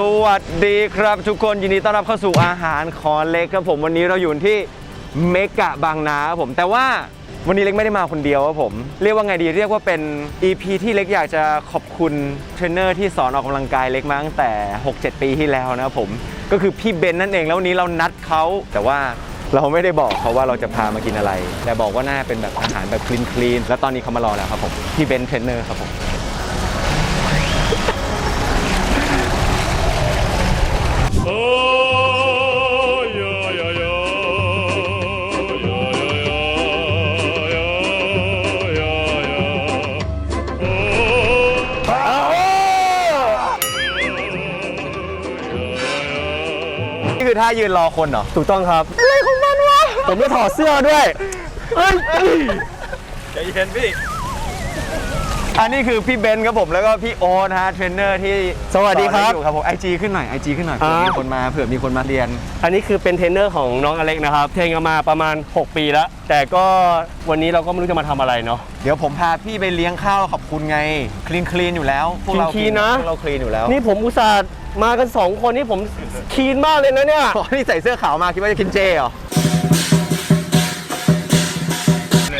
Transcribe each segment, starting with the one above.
สวัสดีครับทุกคนยินดีต้อนรับเข้าสู่อาหารคอเล็กครับผมวันนี้เราอยู่ที่เมกะบางนาครับผม แต่ว่าวันนี้เล็กไม่ได้มาคนเดียวครับผม เรียกว่าไงดีเรียกว่าเป็น EP ที่เล็กอยากจะขอบคุณเทรนเนอร์ที่สอนออกกำลังกายเล็กมาตั้งแต่ 6-7 ปีที่แล้วนะครับผมก็คือพี่เบนนั่นเองแล้ววันนี้เรานัดเขาแต่ว่าเราไม่ได้บอกเขาว่าเราจะพามากินอะไร แต่บอกว่าน่าเป็นแบบอาหารแบบคลีนคลีนแล้วตอนนี้เขามารอแล้วครับผมพี่เบนเทรนเนอร์ครับผม ท่ายืนรอคนเหรอ ถูกต้องครับ อะไรของมันวะ ผมจะถอดเสื้อด้วยเอ้ยใจเย็นพี่ อันนี้คือพี่เบนซ์ครับผมแล้วก็พี่โอ๊ตนะฮะเทรนเนอร์ที่สวัสดีครับสอนให้อยู่ครับผมไอจีขึ้นหน่อยไอจีขึ้นหน่อยเผื่ออ่ามี มีคนมาเผื่อมีคนมาเรียน อันนี้คือเป็นเทรนเนอร์ของน้องอเล็กนะครับ เทรนกันมาประมาณ 6 ปีแล้ว แต่ก็วันนี้เราก็ไม่รู้จะมาทำอะไรเนาะ เดี๋ยวผมพาพี่ไปเลี้ยงข้าวขอบคุณไงคลีนคลีนอยู่แล้วพวกเรา clean นะ พวกเราคลีนอยู่แล้ว นี่ผมอุตส่าห์ มากัน 2 คนนี่ผมคีนมากเลยนะเนี่ย อ๋อนี่ใส่เสื้อขาวมาคิดว่าจะกินเจเหรอ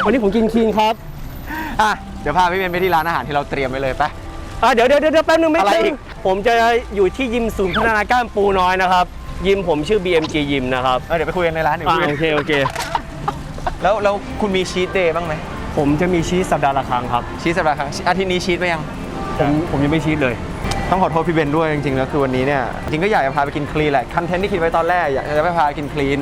วันนี้ผมกินคีนครับอะ เดี๋ยวพาพี่เบนซ์ไปที่ร้านอาหารที่เราเตรียมไว้เลยไป อะเดี๋ยวเดี๋ยวเดี๋ยวแป๊บนึงไม่อะไรตึอีงก ผมจะอยู่ที่ยิมศูนย์พัฒนากล้ามปูน้อยนะครับ ยิมผมชื่อ BMG ยิมนะครับเออเดี๋ยวไปคุยกันในร้านเดี๋ยวอ่าคุยกันโอเคโอเค แล้วแล้วคุณมีชีตเดย์บ้างไหมผมจะมีชีสสัปดาห์ละครั้งครับ ชีตสัปดาห์ครั้งอาทิตย์นี้ชีตไปยัง ผมผมยังไม่ชีสเลย ต้องขอโทษพี่เบนด้วยจริงๆแล้วคือวันนี้เนี่ยจริงก็อยากจะพาไปกินคลีนแหละคอนเทนต์ที่คิดไว้ตอนแรกอยากจะไปพาไปกินคลีน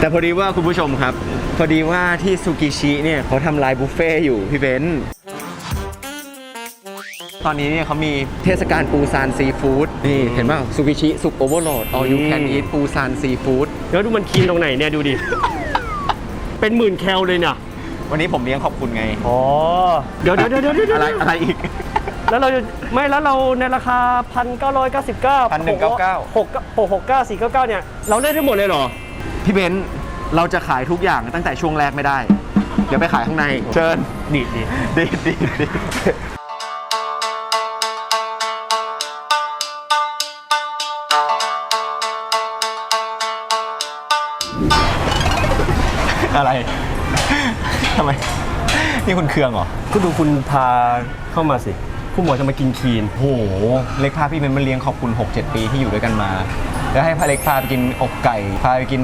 แต่พอดีว่าคุณผู้ชมครับ พอดีว่าที่ซูกิชิเนี่ยเขาทำลายบุฟเฟ่ต์อยู่พี่เบนตอนนี้เนี่ยเขามีเทศกาลปูซานซีฟู้ดนี่เห็นป่ะซูกิชิสุกโอเวอร์โหลด all you can อืม eat ปูซานซีฟู้ดแล้วดูมันคีนตรงไหนเนี่ยดูดิ เป็นหมื่นแคลเลยเนี่ยวันนี้ผมเลี้ยงขอบคุณไง อ๋อ เดี๋ยวเดี๋ยวเดี๋ยวเดี๋ยวเดี๋ยวอะไรอะไรอีก แล้วเราจะไม่แล้วเราในราคา 1,999 1,199 6 669 499 เนี่ย เราเล่นได้หมดเลยเหรอ พี่เบนเราจะขายทุกอย่างตั้งแต่ช่วงแรกไม่ได้ เดี๋ยวไปขายข้างใน เชิญ ดีดีดีดีดีอะไรทำไม นี่คุณเคืองเหรอ ก็ดูคุณพาเข้ามาสิ คุณหมอจะมากินคีนโหเล็กพาพี่เบนมาเลี้ยงขอบคุณ 6-7 ปีที่อยู่ด้วยกันมา แล้วให้พาเล็กพาไปกินอกไก่ พาไปกิน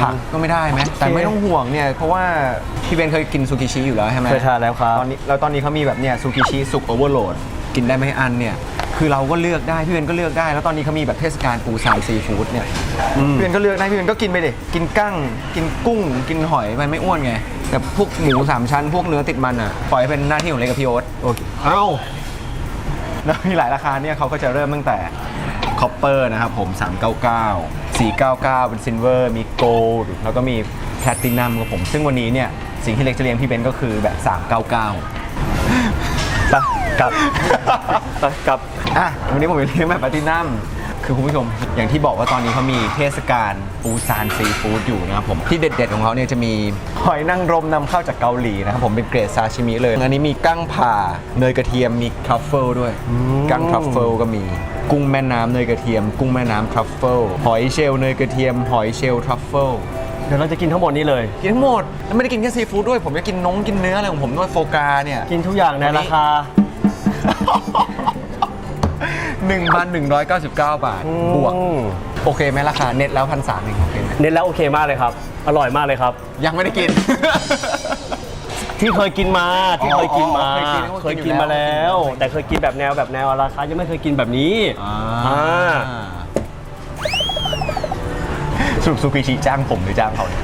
ผักก็ไม่ได้ไหมแต่ไม่ต้องห่วงเนี่ย เพราะว่าพี่เบนเคยกินซูกิชิอยู่แล้วใช่ไหมเคยทานแล้วครับ ตอนนี้แล้วตอนนี้เขามีแบบเนี่ยซูกิชิสุกโอเวอร์โหลด กินได้ไม่อันเนี่ย คือเราก็เลือกได้พี่เบนก็เลือกได้ แล้วตอนนี้เขามีแบบเทศกาลปูซานซีฟู้ดเนี่ย พี่เบนก็เลือกได้พี่เบนก็กินไปดิ กินกั้ง กินกุ้ง กินหอยมันไม่อ้วนไง แต่พวกหมูสามชั้นพวกเนื้อติดมันอะ ปล่อยให้เป็นหน้าที่ของเล็กกับพี่โอ๊ตโอเคเอ้า แล้วมีหลายราคาเนี่ยเขาก็จะเริ่มตั้งแต่คอปเปอร์นะครับผม 399 499 เป็นซิลเวอร์ มีโกลด์แล้วก็มีแพลตินัมครับผม ซึ่งวันนี้เนี่ย สิ่งที่เล็กจะเลี้ยงพี่เบนก็คือแบบ 399 ไปกลับ ไปกลับ อะ วันนี้ผมจะเลี้ยงแบบแพลตินัม คือคุณผู้ชมอย่างที่บอกว่าตอนนี้เขามีเทศกาลปูซานซีฟู้ดอยู่นะครับผมที่เด็ด ๆ ของเขาเนี่ยจะมีหอยนางรมนำเข้าจากเกาหลีนะครับผมเป็นเกรดซาชิมิเลย อันนี้มีกั้งผ่าเนยกระเทียมมีทรัฟเฟิลด้วยกั้งทรัฟเฟิลก็มีกุ้งแม่น้ำเนยกระเทียม กุ้งแม่น้ำทรัฟเฟิลหอยเชลล์เนยกระเทียม หอยเชลล์ทรัฟเฟิลเดี๋ยวเราจะกินทั้งหมดนี้เลย กินทั้งหมดแล้วไม่ได้กินแค่ซีฟู้ดด้วยผมจะกินนงกินเนื้ออะไรของผมด้วยโฟกาเนี่ยกินทุกอย่างในราคา 1,199 บาท บวกอืมโอเคไหมราคาเน็ตแล้วพันสามเองโอเคไหมเน้นแล้วโอเคมากเลยครับ อร่อยมากเลยครับ ยังไม่ได้กิน ที่เคยกินมาที่เคยกินมา อ๋อเคยกินเคยกินมาแล้ว แต่เคยกินแบบแนวแบบแนวราคายังไม่เคยกินแบบนี้อ่าอ่าสรุปซูกิชิจ้างผมหรือจ้างเขาเนี่ย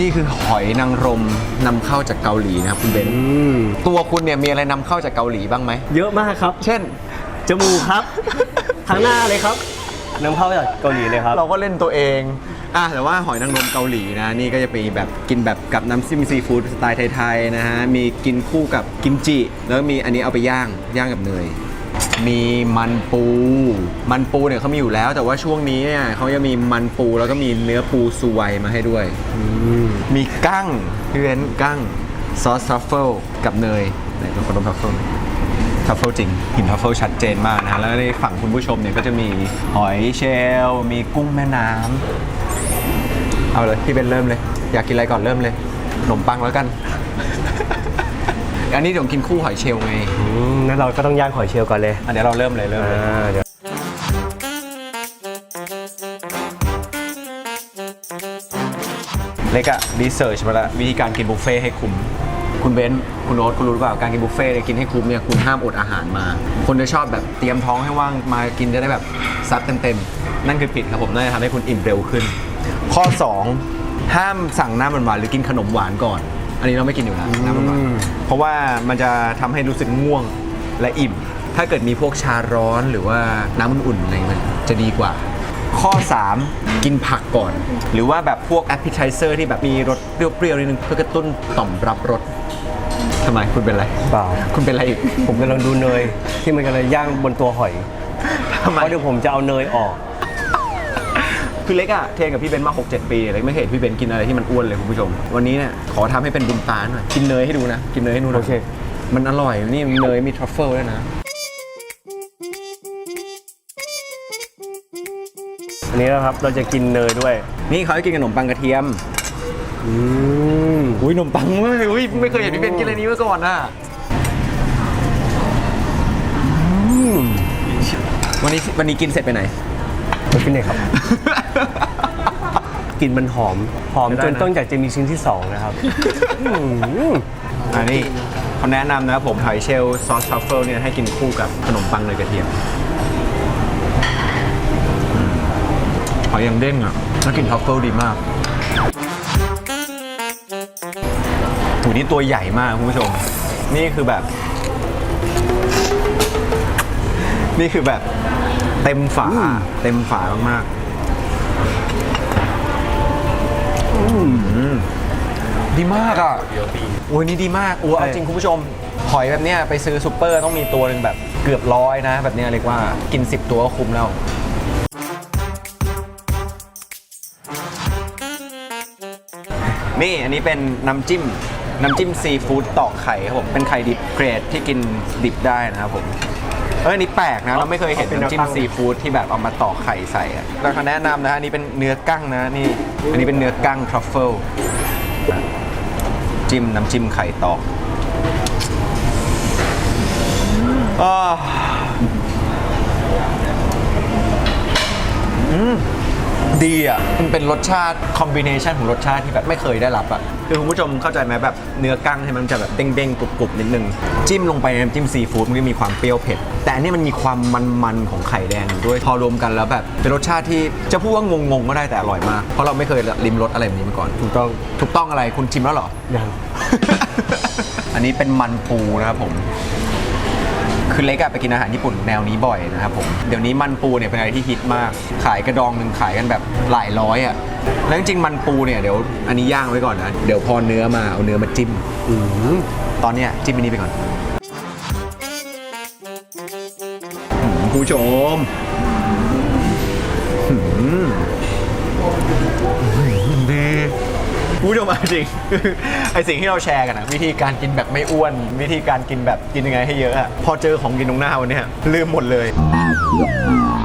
นี่คือหอยนางรมนำเข้าจากเกาหลีนะครับคุณเบนซ์อืมตัวคุณเนี่ยมีอะไรนำเข้าจากเกาหลีบ้างไหม เยอะมากครับ เช่น จมูกครับ ทางหน้าเลยครับนำเข้าจากเกาหลีเลยครับ เราก็เล่นตัวเองอะแต่ว่าหอยนางรมเกาหลีนะ นี่ก็จะไปแบบกินแบบกับน้ำซิมซีฟู้ดสไตล์ไทยๆนะฮะ มีกินคู่กับกิมจิ แล้วก็มีอันนี้เอาไปย่าง ย่างกับเนย มีมันปู มันปูเนี่ยเขามีอยู่แล้ว แต่ว่าช่วงนี้เนี่ยเขาจะมีมันปูแล้วก็มีเนื้อปูซูไวมาให้ด้วย มีกั้งพี่เว้นกั้งซอสทรัฟเฟิลกับเนยไหนลองขอดมทรัฟเฟิลหน่อยทรัฟเฟิลจริงกลิ่นทรัฟเฟิลชัดเจนมากนะฮะแล้วในฝั่งคุณผู้ชมเนี่ยก็จะมีหอยเชลล์มีกุ้งแม่น้ำเอาเลยพี่เบนเริ่มเลย อยากกินอะไรก่อนเริ่มเลยขนมปังแล้วกัน อันนี้เดี๋ยวกินคู่หอยเชลล์ไงอืมงั้นเราก็ต้องย่างหอยเชลล์ก่อนเลยอันเดี๋ยวเราเริ่มเลยเริ่มเลยอ่าเดี๋ยวเล็กอะรีเสิร์ชมาแล้ววิธีการกินบุฟเฟ่ให้คุ้ม คุณเบนซ์คุณโอ๊ตคุณรู้หรือเปล่าการกินบุฟเฟ่เนี่ยกินให้คุ้มเนี่ยคุณห้ามอดอาหารมา คนจะชอบแบบเตรียมท้องให้ว่างมากินจะได้แบบซัดเต็มๆนั่นคือผิดครับผมน่าจะทำให้คุณอิ่มเร็วขึ้น ข้อ 2 ห้ามสั่งน้ำหวานๆหรือกินขนมหวานก่อน อันนี้เราไม่กินอยู่แล้วน้ำหวานๆเพราะว่ามันจะทำให้รู้สึกง่วงและอิ่ม ถ้าเกิดมีพวกชาร้อนหรือว่าน้ำอุ่นๆอะไรมันจะดีกว่า ข้อ 3 กินผักก่อน หรือว่าแบบพวก appetizer ที่แบบมีรสเปรี้ยวๆนิดนึงเพื่อกระตุ้นต่อมรับรสทำไมคุณเป็นอะไร เปล่า คุณเป็นอะไรอีก ผมกำลังดูเนยที่มันกำลังย่างบนตัวหอยทำไม เพราะเดี๋ยวผมจะเอาเนยออก คือเล็กอะเทรนกับพี่เบนซ์มา 6-7 ปีเล็กไม่เคยเห็นพี่เบนซ์กินอะไรที่มันอ้วนเลยคุณผู้ชม วันนี้เนี่ยขอทำให้เป็นบุญตาหน่อยกินเนยให้ดูนะ กินเนยให้ดูนะโอเค มันอร่อยนี่เนยมีทรัฟเฟิลด้วยนะ อันนี้นะครับเราจะกินเนยด้วยนี่เขาให้กินกับขนมปังกระเทียมอืมอุ้ยขนมปังเว้ยอุ้ยไม่เคยเห็นพี่เบนซ์กินอะไรนี้มาก่อนอะวันนี้วันนี้กินเสร็จไปไหน ไปฟิตเนสครับ กลิ่นมันหอม หอมได้จนะนต้องอยากจะมีชิ้นที่สองนะครับอืมอันนี้เขาแนะนำนะครับผมหอยเชลล์ซอสทรัฟเฟิลเนี่ยให้กินคู่กับขนมปังเนยกระเทียมอืมหอยยังเด้งอะแล้วกลินทรัฟเฟิลดีมากหูนี่ตัวใหญ่มากคุณผู้ชม นี่คือแบบ นี่คือแบบเต็มฝาเต็มฝามากๆอืม ดีมากอะโอ้ยนี่ดีมากโอ้เอาจริงคุณผู้ชม หอยแบบเนี้ยไปซื้อซูเปอร์ต้องมีตัวหนึ่งแบบเกือบร้อยนะ แบบเนี้ยเรียกว่ากิน 10 ตัวก็คุ้มแล้วนี่อันนี้เป็นน้ำจิ้ม น้ำจิ้มซีฟู้ดตอกไข่ครับผม เป็นไข่ดิบเกรดที่กินดิบได้นะครับผม เอออนนี่แปลกนะ เราไม่เคยเห็นน้ำจิ้มซีฟู้ดที่แบบเอามาตอกไข่ใส่อะแล้วเขาแนะนำนะฮะอันนี้เป็นเนื้อกั้งนะนี่ อันนี้เป็นเนื้อกั้งทรัฟเฟิลจิ้มน้ำจิ้มไข่ตอกอาอืม ดีอะ มันเป็นรสชาติคอมบิเนชันของรสชาติที่แบบไม่เคยได้รับอะ คือคุณผู้ชมเข้าใจไหมแบบเนื้อกั้งให้มันจะแบบเด้งๆกรุบๆนิดนึง จิ้มลงไปในน้ำจิ้มซีฟู้ดมันก็มีความเปรี้ยวเผ็ด แต่อันนี้มันมีความมันๆของไข่แดงอยู่ด้วย พอรวมกันแล้วแบบเป็นรสชาติที่จะพูดว่างงๆก็ได้แต่อร่อยมาก เพราะเราไม่เคยริมรสอะไรแบบนี้มาก่อน ถูกต้อง ถูกต้องอะไรคุณชิมแล้วเหรอ ยัง อันนี้เป็นมันปูนะครับผม คือเล็กอะไปกินอาหารญี่ปุ่นแนวนี้บ่อยนะครับผมเดี๋ยวนี้มันปูเนี่ยเป็นอะไรที่ฮิตมาก ขายกระดองหนึ่งขายกันแบบหลายร้อยอะแล้วจริงๆมันปูเนี่ยเดี๋ยวอันนี้ย่างไว้ก่อนนะเดี๋ยวพอเนื้อมาเอาเนื้อมาจิ้มอืมตอนเนี้ยจิ้มอันนี้ไปก่อนผู้ชม ผู้ชมเอาจริง ไอสิ่งที่เราแชร์กันอะวิธีการกินแบบไม่อ้วน วิธีการกินแบบกินยังไงให้เยอะอะพอเจอของกินตรงหน้าวันเนี้ยลืมหมดเลย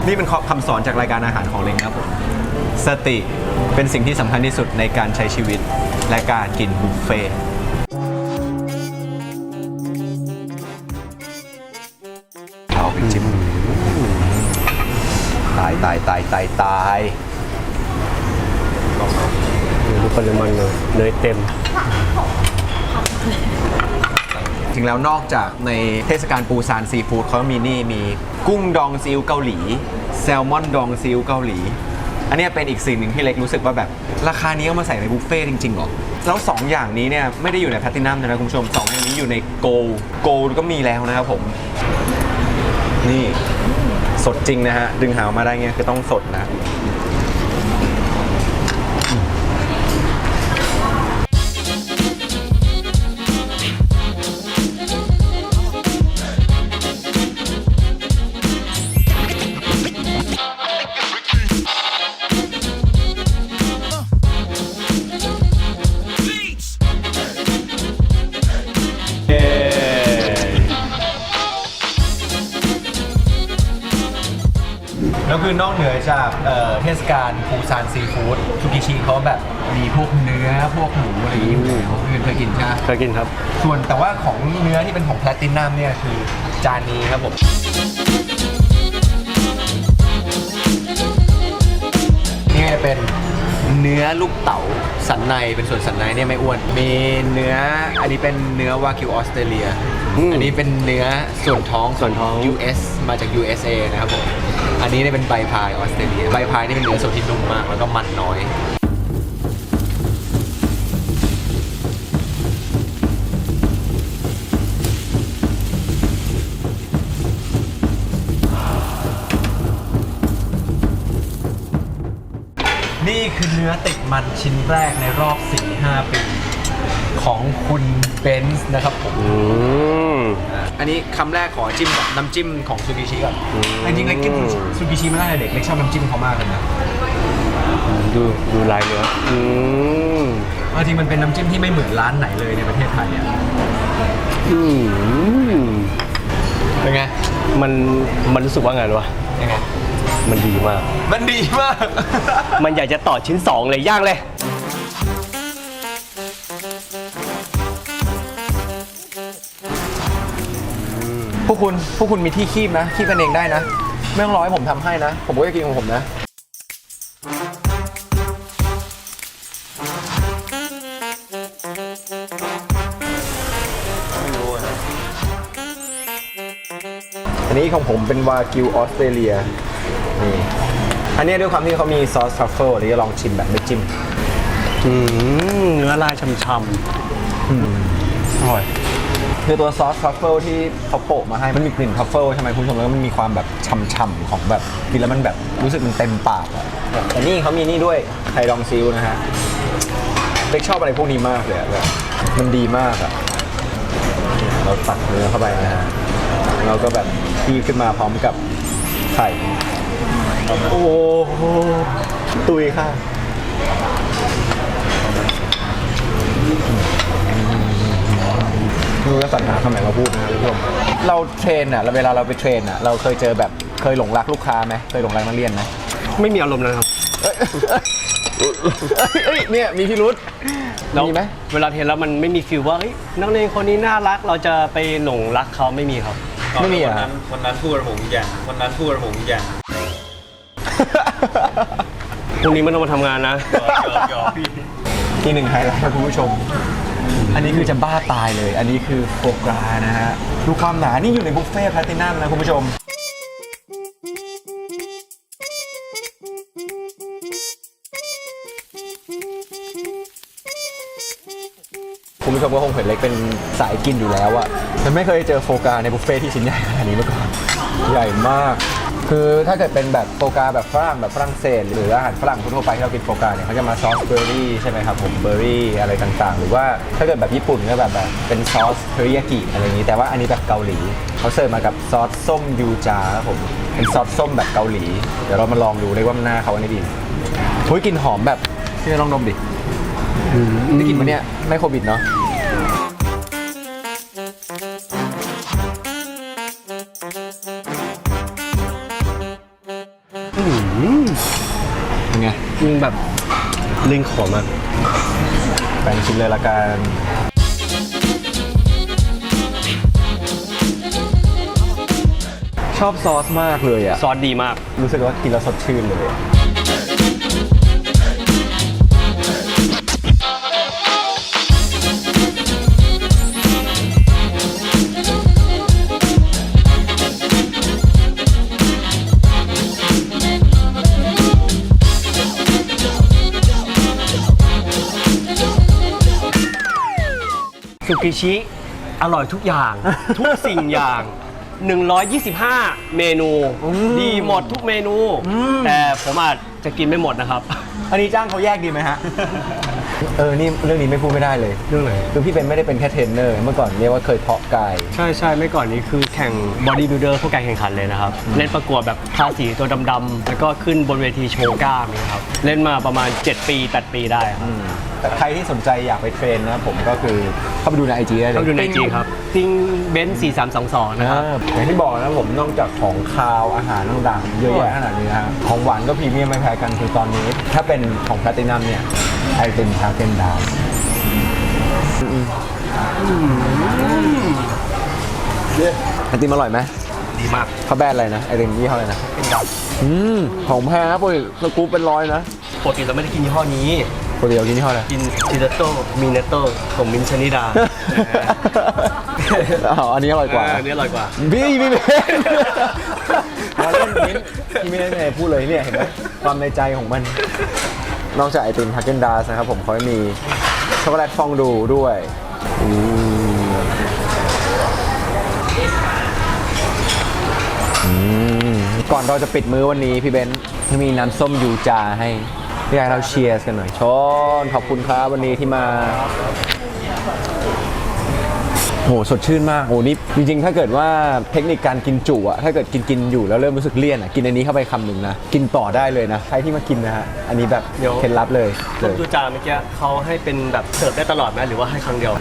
นี่เป็นคำสอนจากรายการอาหารของเล้งครับผมสติเป็นสิ่งที่สำคัญที่สุดในการใช้ชีวิตและการกินบุฟเฟ่ต์เอาไปจิ้มตายตายตายตายตาย ปริมาณเนยเนยเต็ม ถึงแล้วนอกจากในเทศกาลปูซานซีฟู้ดเขามีนี่มีกุ้งดองซีอิ๊วเกาหลี แซลมอนดองซีอิ๊วเกาหลี อันเนี้ยเป็นอีกสิ่งหนึ่งที่เล็กรู้สึกว่าแบบ ราคานี้เอามาใส่ในบุฟเฟ่ต์จริงๆหรอ แล้ว 2 อย่างนี้เนี่ยไม่ได้อยู่ในแพลตินัมนะคุณผู้ชมสองอย่างนี้อยู่ในโกลโกลก็มีแล้วนะครับผม นี่สดจริงนะฮะ ดึงหาวมาได้เงี้ยคือต้องสดนะ อนอกเหนือจากเอ่อเทศกาลปูซานซีฟู้ดซูกิชิเขาแบบมีพวกเนื้อพวกหมูอะไรอย่างเงี้ยอยู่แล้วคือเคยกินใช่ไหมเคยกินครับ ส่วนแต่ว่าของเนื้อที่เป็นของแพลตินัมเนี่ยคือจานนี้ครับผม นี่จะเป็นเนื้อลูกเต๋าสันในเป็นส่วนสันในเนี่ยไม่อ้วน มีเนื้ออันนี้เป็นเนื้อวากิวออสเตรเลียอืมอันนี้เป็นเนื้อส่วนท้องส่วนท้อง US มาจาก USA นะครับผม อันนี้เนี่ยเป็นใบพายออสเตรเลียใบพายนี่เป็นเนื้อส่วนที่นุ่มมาก แล้วก็มันน้อยนี่คือเนื้อติดมันชิ้นแรกในรอบ 4-5 ปี ของคุณเบนซ์นะครับผม อืมอันนี้คำแรกขอจิ้มกับน้ำจิ้มของซูกิชิก่อนอืมจริงๆเล็กกินซูกิชิมาตั้งแต่เด็กเล็กชอบน้ำจิ้มเขามากเลยนะดูดูลายเนื้ออืมเอาจริงมันเป็นน้ำจิ้มที่ไม่เหมือนร้านไหนเลยในประเทศไทยอะอืมเป็นไงมันมันรู้สึกว่าไงรู้วะยังไงมันดีมาก มันดีมาก มันอยากจะต่อชิ้น2เลยย่างเลย พวกคุณ พวกคุณมีที่คีบนะ คีบกันเองได้นะ ไม่ต้องรอให้ผมทำให้นะ ผมก็จะกินของผมนะ อันนี้ของผมเป็นวากิวออสเตรเลีย นี่ อันนี้ด้วยความที่เขามีซอสทรัฟเฟิลเดี๋ยวจะลองชิมแบบไม่จิ้ม อืมเนื้อลายช่ำๆอร่อย คือตัวซอสทรัฟเฟิลที่เขาโปะมาให้มันมีกลิ่นทรัฟเฟิลใช่ไหมคุณผู้ชมแล้วมันมีความแบบฉ่ำๆของแบบกินแล้วมันแบบรู้สึกมันเต็มปากอะแต่นี่เขามีนี่ด้วยไข่ดองซิลนะฮะเล็กชอบอะไรพวกนี้มากเลยอะแบบมันดีมากอะเราตักเนื้อเข้าไปนะฮะเราก็แบบที่ขึ้นมาพร้อมกับไข่โอ้โหตุยค่ะ สรรหาคำไหนมาพูดนะครับคุณผู้ชมเราเทรนอะเราเวลาเราไปเทรนอะเราเคยเจอแบบเคยหลงรักลูกค้าไหมเคยหลงรักนักเรียนไหมไม่มีอารมณ์นะครับเอ้ยเอ้ยเนี่ยมีพิรุษแล้วมีไหมเวลาเทนแล้วมันไม่มีฟิลว่าเฮ้ยนักเรียนคนนี้น่ารักเราจะไปหลงรักเขาไม่มีครับไม่มีวัอะนั้นวันนั้นพูดกับผมอีกอย่างวันนั้นพูดกับผมอีกอย่างพรุ่งนี้ไม่ต้องมาทำงานนะหยอกหยอกหยอกพี่อีกหนึ่งไฮไลท์ครับคุณผู้ชม อันนี้คือจะบ้าตายเลย อันนี้คือโฟกรานะฮะ ดูความหนา นี่อยู่ในบุฟเฟ่ต์แพลตินัมนะคุณผู้ชม คุณผู้ชมก็คงเห็นเล็กเป็นสายกินอยู่แล้วอะแต่ไม่เคยเจอโฟกาในบุฟเฟ่ที่ชิ้นใหญ่ขนาดนี้มาก่อน ใหญ่มาก คือถ้าเกิดเป็นแบบโฟกาแบบฝรั่งแบบฝรั่งเศส หรืออาหารฝรั่งทั่วไปที่เรากินโฟกาเนี่ยเขาจะมาซอสเบอร์รี่ใช่ไหมครับผมเบอร์รี่อะไรต่างๆ หรือว่าถ้าเกิดแบบญี่ปุ่นก็แบบแบบเป็นซอสเทริยากิอะไรอย่างนี้แต่ว่าอันนี้แบบเกาหลีเขาเสิร์ฟมากับซอสส้มยูจาครับผมเป็นซอสส้มแบบเกาหลี เดี๋ยวเรามาลองดูเลยว่ามันหน้าเขาอันนี้ดีหุ้ยกลิ่นหอมแบบพี่ลองดมดิได้กลิ่นมันเนี้ยไม่โควิดเนาะ มึงแบบลิงขอมากแบ่งชิ้นเลยละกัน ชอบซอสมากเลยอะซอสดีมาก รู้สึกว่ากินแล้วสดชื่นเลย กิชิ อร่อยทุกอย่าง ทุกสิ่งอย่าง 125 เมนูดีหมดทุกเมนูแต่ผมอาจจะกินไม่หมดนะครับ อันนี้จ้างเขาแยกดีไหมฮะ เออ นี่เรื่องนี้ไม่พูดไม่ได้เลย เรื่องไหน คือพี่เป็นไม่ได้เป็นแค่เทรนเนอร์ เมื่อก่อนเรียกว่าเคยเพาะกาย ใช่ใช่ไม่ก่อนนี้คือแข่งบอดี้บิ l เดอร์พวกการแข่งขันเลยนะครับ เล่นประกวดแบบทาสีตัวดำๆแล้วก็ขึ้นบนเวทีโชว์กล้ามนะครับ เล่นมาประมาณ 7 ปี 8 ปีได้ครับ แต่ใครที่สนใจอยากไปเทรนนะครับผมก็คือเข้าไปดูในไอจีได้เลย ต้องดูในจีครับติ้งเบนซ์สี่สามสองสองนะครับอ่าอย่างที่บอกนะผมนอกจากของคาวอาหารต่างๆเยอะแยะขนาดนี้นะฮะของหวานก็พรีเมียมไม่แพ้กันคือตอนนี้ ถ้าเป็นของแพลตินัมเนี่ยไอติมทาเกนดาวไอติมอร่อยไหมดีมาก เขาแบรนด์อะไรนะไอติมยี่ห้ออะไรนะอืมของแพงนะปกติสกู๊ปเป็นร้อยนะ ปกติเราไม่ได้กินยี่ห้อนี้ ปกติเรากินยี่ห้ออะไรกินจิเตโต้มิเนโต้ของมินท์ชนิดาอ๋ออันนี้อร่อยกว่า อันนี้อร่อยกว่าพี่พี่เบนมาเล่นมิ้นพี่ไม่ได้ไม่ได้พูดเลยเนี่ยเห็นไหมความในใจของมัน นอกจากไอติมฮาเกนดาสนะครับผมเขาจะมีช็อกโกแลตฟองดูด้วยอืมอืมก่อนเราจะปิดมื้อวันนี้พี่เบนซ์มีน้ำส้มยูจาให้ พี่ไอเราเชียร์กันหน่อยชอนขอบคุณครับวันนี้ที่มา โหสดชื่นมากโหนี่จริงๆ ถ้าเกิดว่าเทคนิคการกินจุอะถ้าเกิดกินกินอยู่แล้วเริ่มรู้สึกเลี่ยนอะกินอันนี้เข้าไปคำหนึ่งนะ กินต่อได้เลยนะ ใครที่มากินนะฮะ อันนี้แบบเดี๋ยว เคล็ดลับเลยต้เลมยจูจาเมื่อกี้เขาให้เป็นแบบเสิร์ฟได้ตลอดไหมหรือว่าให้ครั้งเดียว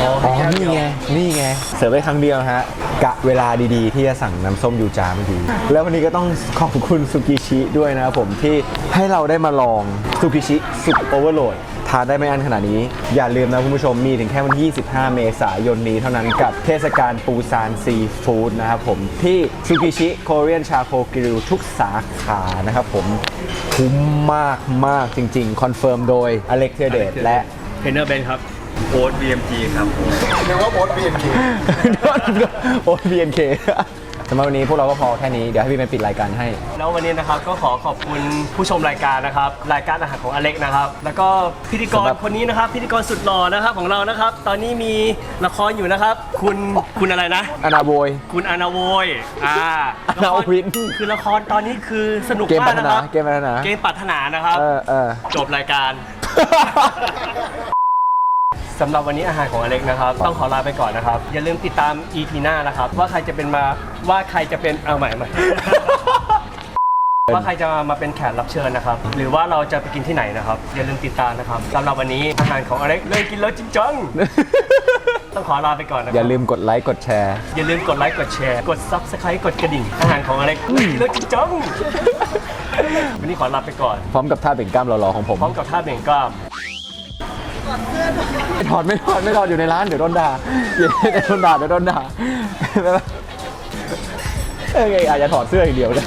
อ๋ออ๋อให้แค่นี่เดียวไง นี่ไง เสิร์ฟได้ครั้งเดียวฮะ กะเวลาดีๆ ที่จะสั่งน้ำส้มยูจาเมื่อกี้แล้ววันนี้ก็ต้องขอบคุณซูกิชิด้วยนะครับผมที่ให้เราได้มาลองซูกิชิสุดโอเวอร์โหลด ทานได้ไม่อันขนาดนี้ อย่าลืมนะคุณผู้ชมมีถึงแค่วันที่ 25 เมษายนนี้เท่านั้นกับเทศกาลปูซานซีฟู้ดนะครับผมที่ซูกิชิโคเรียนชาโคกิริวทุกสาขานะครับผมคุ้มมากมากจริง ๆ คอนเฟิร์มโดยอเล็กเทเดตและเทรนเนอร์เบนครับโอ๊ต BMG ครับผมโอ๊ต BNK สำหรับวันนี้พวกเราก็พอแค่นี้ เดี๋ยวให้พี่เป็นปิดรายการให้ แล้ววันนี้นะครับก็ขอขอบคุณผู้ชมรายการนะครับ รายการอาหารของอเล็กนะครับ แล้วก็พิธีกรสำหรับ คนนี้นะครับ พิธีกรสุดหล่อนะครับของเรานะครับ ตอนนี้มีละครอยู่นะครับ คุณคุณอะไรนะ อนาโบย คุณอานาโวยอ่าอานาวินคือละครตอนนี้คือสนุกเกมมาพักฒนะนา ครับ เกมพัฒนา เกมปรารถนานะครับ เออเออ จบรายการ สำหรับวันนี้อาหารของอเล็กนะครับ ต้องขอลาไปก่อนนะครับ อย่าลืมติดตาม EP หน้านะครับ ว่าใครจะเป็นมาว่าใครจะเป็นเอาใหม่ใหม่ ว่าใครจะมาเป็นแขกรับเชิญนะครับ หรือว่าเราจะไปกินที่ไหนนะครับ อย่าลืมติดตามนะครับสำหรับวันนี้อาหารของอเล็กเลยกินแล้วจริงจังต้องขอลาไปก่อนนะคอรัย่าลืมกดไลค์กดแชร์ อย่าลืมกดไลค์ กดแชร์ กด Subscribe กดกระดิ่ง อาหารของอเล็กเลยกินแล้วจริงจัง วันนี้ขอลาไปก่อน พร้อมกับท่าเบ่งกล้ามหล่อๆของผม พร้อมกับท่าเบ่งกล้าม ไม่ถอดไม่ถอดไม่ถอดอยู่ในร้านเดี๋ยวโดนด่าเดี๋ยวโดนด่าเดี๋ยวโดนด่าเออไงอาจจะถอดเสื้ออย่างเดียวเลย